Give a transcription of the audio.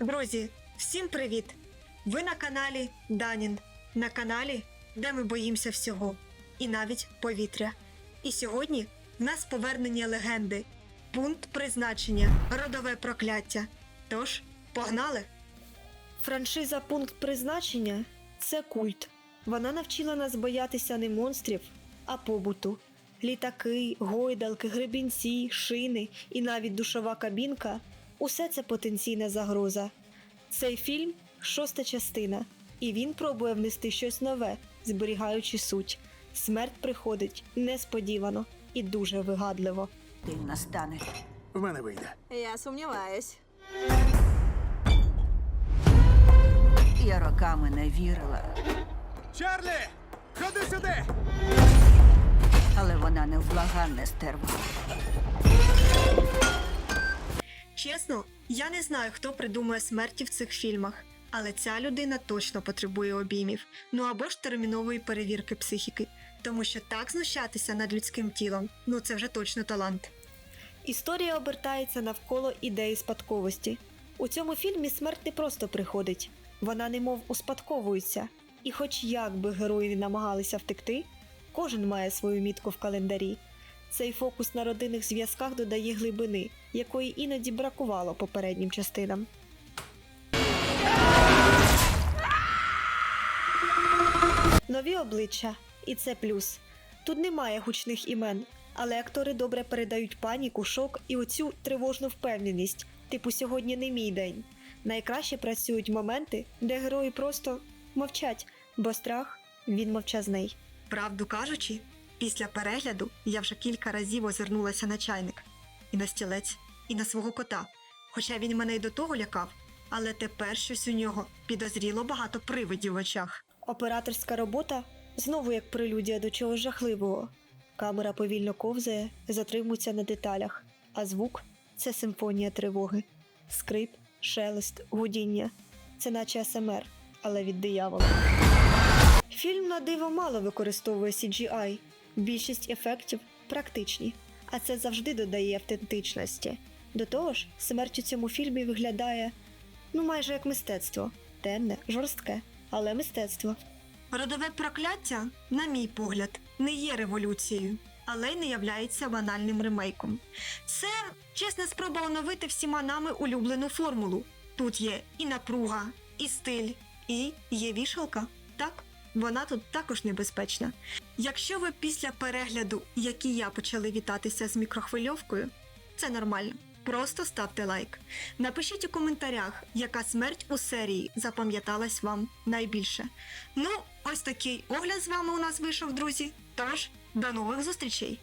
Друзі, всім привіт! Ви на каналі Данін, на каналі, де ми боїмося всього, і навіть повітря. І сьогодні в нас повернення легенди, пункт призначення, родове прокляття. Тож, погнали! Франшиза Пункт призначення це культ. Вона навчила нас боятися не монстрів, а побуту. Літаки, гойдалки, гребінці, шини і навіть душова кабінка усе це потенційна загроза. Цей фільм шоста частина, і він пробує внести щось нове, зберігаючи суть. Смерть приходить несподівано і дуже вигадливо. День настане. В мене вийде. Я сумніваюсь. Я роками не вірила, Чарлі! Ходи сюди! але вона невблаганне стерва. Чесно, я не знаю, хто придумує смерті в цих фільмах, але ця людина точно потребує обіймів, ну або ж термінової перевірки психіки, тому що так знущатися над людським тілом ну це вже точно талант. Історія обертається навколо ідеї спадковості. У цьому фільмі смерть не просто приходить, вона немов успадковується. І хоч як би герої намагалися втекти, кожен має свою мітку в календарі. Цей фокус на родинних зв'язках додає глибини, якої іноді бракувало попереднім частинам. Нові обличчя, і це плюс. Тут немає гучних імен, але актори добре передають паніку, шок і оцю тривожну впевненість. Типу, сьогодні не мій день. Найкраще працюють моменти, де герої просто мовчать, бо страх він мовчазний. Правду кажучи, після перегляду я вже кілька разів озирнулася на чайник, і на стілець, і на свого кота. Хоча він мене й до того лякав, але тепер щось у нього підозріло багато привидів в очах. Операторська робота знову як прелюдія до чогось жахливого. Камера повільно ковзає, затримується на деталях, а звук це симфонія тривоги. Скрип, шелест, гудіння. Це наче СМР, але від диявола. Фільм на диво мало використовує CGI. Більшість ефектів практичні, а це завжди додає автентичності. До того ж, смерть у цьому фільмі виглядає ну майже як мистецтво, темне, жорстке, але мистецтво. Родове прокляття, на мій погляд, не є революцією, але й не являється банальним ремейком. Це чесна спроба оновити всіма нами улюблену формулу. Тут є і напруга, і стиль, і є вішалка. Так, вона тут також небезпечна. Якщо ви після перегляду, як і я, почали вітатися з мікрохвильовкою, це нормально. Просто ставте лайк. Напишіть у коментарях, яка смерть у серії запам'яталась вам найбільше. Ну, ось такий огляд з вами у нас вийшов, друзі. Тож, до нових зустрічей!